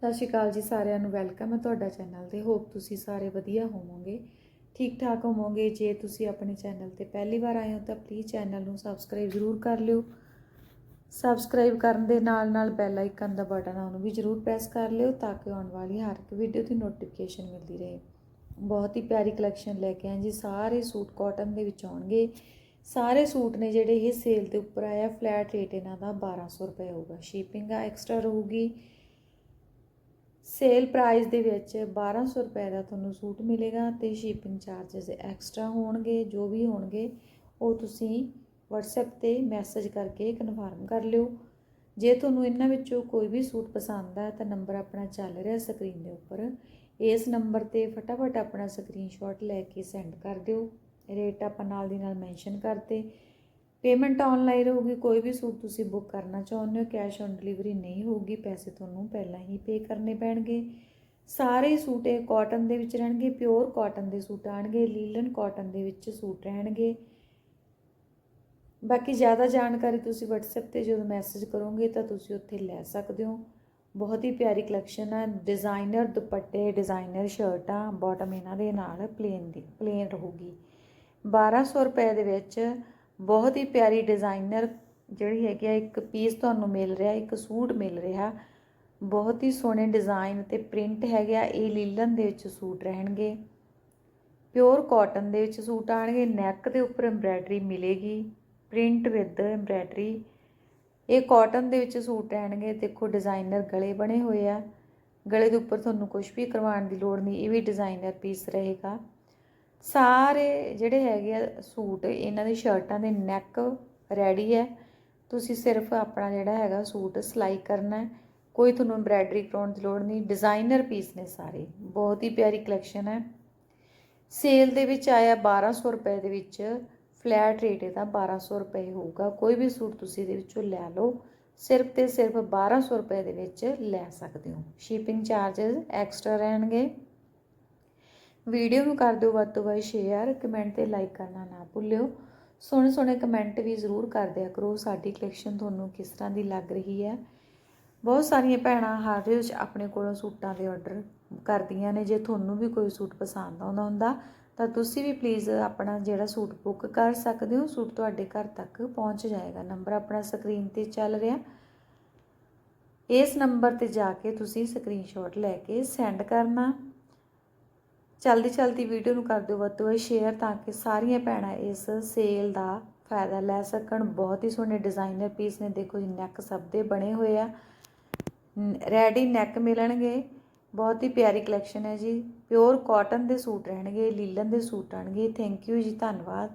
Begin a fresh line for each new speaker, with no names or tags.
ਸਤਿ ਸ਼੍ਰੀ ਅਕਾਲ ਜੀ ਸਾਰਿਆਂ ਨੂੰ, ਵੈਲਕਮ ਹੈ ਤੁਹਾਡਾ ਚੈਨਲ ਤੇ। ਹੋਪ ਤੁਸੀਂ ਸਾਰੇ ਵਧੀਆ ਹੋਵੋਗੇ ਠੀਕ ਠਾਕ ਹੋਵੋਗੇ। ਜੇ ਤੁਸੀਂ ਆਪਣੇ ਚੈਨਲ ਤੇ ਪਹਿਲੀ ਵਾਰ ਆਏ ਹੋ ਤਾਂ ਪਲੀਜ਼ ਚੈਨਲ ਨੂੰ ਸਬਸਕ੍ਰਾਈਬ ਜ਼ਰੂਰ ਕਰ ਲਿਓ। ਸਬਸਕ੍ਰਾਈਬ ਕਰਨ ਦੇ ਨਾਲ ਨਾਲ ਬੈਲ ਆਈਕਨ ਦਾ ਬਟਨ ਆ, ਉਹਨੂੰ ਵੀ ਜ਼ਰੂਰ ਪ੍ਰੈਸ ਕਰ ਲਿਓ ਤਾਂ ਕਿ ਆਉਣ ਵਾਲੀ ਹਰ ਇੱਕ ਵੀਡੀਓ ਦੀ ਨੋਟੀਫਿਕੇਸ਼ਨ ਮਿਲਦੀ ਰਹੇ। ਬਹੁਤ ਹੀ ਪਿਆਰੀ ਕਲੈਕਸ਼ਨ ਲੈ ਕੇ ਆਏ ਜੀ। ਸਾਰੇ ਸੂਟ ਕਾਟਨ ਦੇ ਵਿੱਚ ਆਉਣਗੇ। ਸਾਰੇ ਸੂਟ ਨੇ ਜਿਹੜੇ ਇਹ ਸੇਲ ਦੇ ਉੱਪਰ ਆਇਆ। ਫਲੈਟ ਰੇਟ ਇਹਨਾਂ ਦਾ 1200 ਰੁਪਏ ਹੋਊਗਾ। ਸ਼ਿਪਿੰਗ ਆ ਐਕਸਟਰਾ ਰਹੂਗੀ। ਸੇਲ ਪ੍ਰਾਈਸ ਦੇ ਵਿੱਚ 1200 ਰੁਪਏ ਦਾ ਤੁਹਾਨੂੰ ਸੂਟ ਮਿਲੇਗਾ ਤੇ ਸ਼ਿਪਿੰਗ ਚਾਰजेस ਐਕਸਟਰਾ ਹੋਣਗੇ, ਜੋ ਵੀ ਹੋਣਗੇ, ਉਹ ਤੁਸੀਂ WhatsApp ਤੇ ਮੈਸੇਜ ਕਰਕੇ ਕਨਫਰਮ ਕਰ ਲਿਓ। ਜੇ ਤੁਹਾਨੂੰ ਇਹਨਾਂ ਵਿੱਚੋਂ ਕੋਈ ਵੀ ਸੂਟ ਪਸੰਦ ਆ, ਤਾਂ ਨੰਬਰ ਆਪਣਾ ਚੱਲ ਰਿਹਾ ਸਕਰੀਨ ਦੇ ਉੱਪਰ। ਇਸ ਨੰਬਰ ਤੇ ਫਟਾਫਟ ਆਪਣਾ ਸਕਰੀਨਸ਼ਾਟ ਲੈ ਕੇ ਸੈਂਡ ਕਰ ਦਿਓ। ਰੇਟ ਆਪਾਂ ਨਾਲ ਦੀ ਨਾਲ ਮੈਂਸ਼ਨ ਕਰਤੇ ਪੇਮੈਂਟ ਆਨਲਾਈਨ ਰਹੂਗੀ, ਕੋਈ ਵੀ ਸੂਟ ਤੁਸੀਂ ਬੁੱਕ ਕਰਨਾ ਚਾਹੁੰਦੇ ਹੋ ਕੈਸ਼ ਔਨ ਡਿਲੀਵਰੀ ਨਹੀਂ ਹੋਊਗੀ, ਪੈਸੇ ਤੁਹਾਨੂੰ ਪਹਿਲਾਂ ਹੀ ਪੇ ਕਰਨੇ ਪੈਣਗੇ। ਸਾਰੇ ਸੂਟ ਇਹ ਕਾਟਨ ਦੇ ਵਿੱਚ ਰਹਿਣਗੇ ਪਿਓਰ ਕਾਟਨ ਦੇ ਸੂਟ ਆਣਗੇ, ਲੀਲਨ ਕਾਟਨ ਦੇ ਵਿੱਚ ਸੂਟ ਰਹਿਣਗੇ। ਬਾਕੀ ਜ਼ਿਆਦਾ ਜਾਣਕਾਰੀ ਤੁਸੀਂ WhatsApp ਤੇ ਜਦੋਂ ਮੈਸੇਜ ਕਰੋਗੇ ਤਾਂ ਤੁਸੀਂ ਉੱਥੇ ਲੈ ਸਕਦੇ ਹੋ। ਬਹੁਤ ਹੀ ਪਿਆਰੀ ਕਲੈਕਸ਼ਨ ਹੈ ਡਿਜ਼ਾਈਨਰ ਦੁਪੱਟੇ ਡਿਜ਼ਾਈਨਰ ਸ਼ਰਟਾਂ ਬਾਟਮ ਇਹਨਾਂ ਦੇ ਨਾਲ ਪਲੇਨ ਦੀ ਪਲੇਨ ਰਹੂਗੀ। 1200 ਰੁਪਏ ਦੇ ਵਿੱਚ ਬਹੁਤ ਹੀ ਪਿਆਰੀ ਡਿਜ਼ਾਈਨਰ ਜਿਹੜੀ ਹੈਗੀ ਆ, ਇੱਕ ਪੀਸ ਤੁਹਾਨੂੰ ਮਿਲ ਰਿਹਾ, ਇੱਕ ਸੂਟ ਮਿਲ ਰਿਹਾ। ਬਹੁਤ ਹੀ ਸੋਹਣੇ ਡਿਜ਼ਾਈਨ ਤੇ ਪ੍ਰਿੰਟ ਹੈਗੇ ਆ, ਇਹ ਲੀਲਨ ਦੇ ਵਿੱਚ ਸੂਟ ਰਹਿਣਗੇ। ਪਿਓਰ ਕਾਟਨ ਦੇ ਵਿੱਚ ਸੂਟ ਆਣਗੇ ਨੈਕ ਦੇ ਉੱਪਰ ਐਮਬ੍ਰਾਇਡਰੀ ਮਿਲੇਗੀ ਪ੍ਰਿੰਟ ਵਿਦ ਐਮਬ੍ਰਾਇਡਰੀ ਇਹ ਕਾਟਨ ਦੇ ਵਿੱਚ ਸੂਟ ਰਹਿਣਗੇ, ਦੇਖੋ ਡਿਜ਼ਾਈਨਰ ਗਲੇ ਬਣੇ ਹੋਏ ਆ। ਗਲੇ ਦੇ ਉੱਪਰ ਤੁਹਾਨੂੰ ਕੁਝ ਵੀ ਕਰਵਾਉਣ ਦੀ ਲੋੜ ਨਹੀਂ, ਇਹ ਵੀ ਡਿਜ਼ਾਈਨਰ ਪੀਸ ਰਹੇਗਾ। ਸਾਰੇ ਜਿਹੜੇ ਹੈਗੇ ਆ ਸੂਟ, ਇਹਨਾਂ ਦੀ ਸ਼ਰਟਾਂ ਦੇ ਨੈਕ ਰੈਡੀ ਹੈ। ਤੁਸੀਂ ਸਿਰਫ ਆਪਣਾ ਜਿਹੜਾ ਹੈਗਾ ਸੂਟ ਸਿਲਾਈ ਕਰਨਾ ਹੈ। ਕੋਈ ਤੁਹਾਨੂੰ ਐਮਬ੍ਰਾਇਡਰੀ ਕਰਾਉਣ ਦੀ ਲੋੜ ਨਹੀਂ। ਡਿਜ਼ਾਈਨਰ ਪੀਸ ਨੇ ਸਾਰੇ। ਬਹੁਤ ਹੀ ਪਿਆਰੀ ਕਲੈਕਸ਼ਨ ਹੈ। ਸੇਲ ਦੇ ਵਿੱਚ ਆਇਆ 1200 ਰੁਪਏ ਦੇ ਵਿੱਚ ਫਲੈਟ ਰੇਟ ਇਹਦਾ 1200 ਰੁਪਏ ਹੋਊਗਾ। ਕੋਈ ਵੀ ਸੂਟ ਤੁਸੀਂ ਇਹਦੇ ਵਿੱਚੋਂ ਲੈ ਲਓ। ਸਿਰਫ ਤੇ ਸਿਰਫ 1200 ਰੁਪਏ ਦੇ ਵਿੱਚ ਲੈ ਸਕਦੇ ਹੋ। ਸ਼ਿਪਿੰਗ ਚਾਰजेस ਐਕਸਟਰਾ ਰਹਿਣਗੇ। ਵੀਡੀਓ ਨੂੰ ਕਰ ਦਿਓ ਵੱਧ ਤੋਂ ਵੱਧ ਸ਼ੇਅਰ ਕਮੈਂਟ ਤੇ ਲਾਈਕ ਕਰਨਾ ਨਾ ਭੁੱਲਿਓ। ਸੋਹਣੇ ਸੋਹਣੇ ਕਮੈਂਟ ਵੀ ਜ਼ਰੂਰ ਕਰ ਦਿਆ ਕਰੋ, ਸਾਡੀ ਕਲੈਕਸ਼ਨ ਤੁਹਾਨੂੰ ਕਿਸ ਤਰ੍ਹਾਂ ਦੀ ਲੱਗ ਰਹੀ ਹੈ। ਬਹੁਤ ਸਾਰੀਆਂ ਭੈਣਾਂ ਹਰ ਰੋਜ਼ ਆਪਣੇ ਕੋਲੋਂ ਸੂਟਾਂ ਦੇ ਆਰਡਰ ਕਰਦੀਆਂ ਨੇ, ਜੇ ਤੁਹਾਨੂੰ ਵੀ ਕੋਈ ਸੂਟ ਪਸੰਦ ਆਉਂਦਾ ਹੁੰਦਾ, ਤਾਂ ਤੁਸੀਂ ਵੀ ਪਲੀਜ਼ ਆਪਣਾ ਜਿਹੜਾ ਸੂਟ ਬੁੱਕ ਕਰ ਸਕਦੇ ਹੋ, ਸੂਟ ਤੁਹਾਡੇ ਘਰ ਤੱਕ ਪਹੁੰਚ ਜਾਏਗਾ। ਨੰਬਰ ਆਪਣਾ ਸਕਰੀਨ ਤੇ ਚੱਲ ਰਿਹਾ। ਇਸ ਨੰਬਰ ਤੇ ਜਾ ਕੇ ਤੁਸੀਂ ਸਕਰੀਨਸ਼ਾਟ ਲੈ ਕੇ ਸੈਂਡ ਕਰਨਾ। ਚਲਦੀ ਚਲਦੀ ਵੀਡੀਓ ਨੂੰ ਕਰ ਦਿਓ ਵੱਧ ਤੋਂ ਵੱਧ ਸ਼ੇਅਰ ਤਾਂ ਕਿ ਸਾਰੀਆਂ ਭੈਣਾਂ ਇਸ ਸੇਲ ਦਾ ਫਾਇਦਾ ਲੈ ਸਕਣ। ਬਹੁਤ ਹੀ ਸੋਹਣੇ ਡਿਜ਼ਾਈਨਰ ਪੀਸ ਨੇ, ਦੇਖੋ ਜੀ ਨੈਕ ਸਭ ਦੇ ਬਣੇ ਹੋਏ ਆ। ਰੈਡੀ ਨੈਕ ਮਿਲਣਗੇ। ਬਹੁਤ ਹੀ ਪਿਆਰੀ ਕਲੈਕਸ਼ਨ ਹੈ ਜੀ। ਪਿਓਰ ਕਾਟਨ ਦੇ ਸੂਟ ਰਹਿਣਗੇ, ਲੀਲਨ ਦੇ ਸੂਟ ਆਣਗੇ ਥੈਂਕ ਯੂ ਜੀ, ਧੰਨਵਾਦ।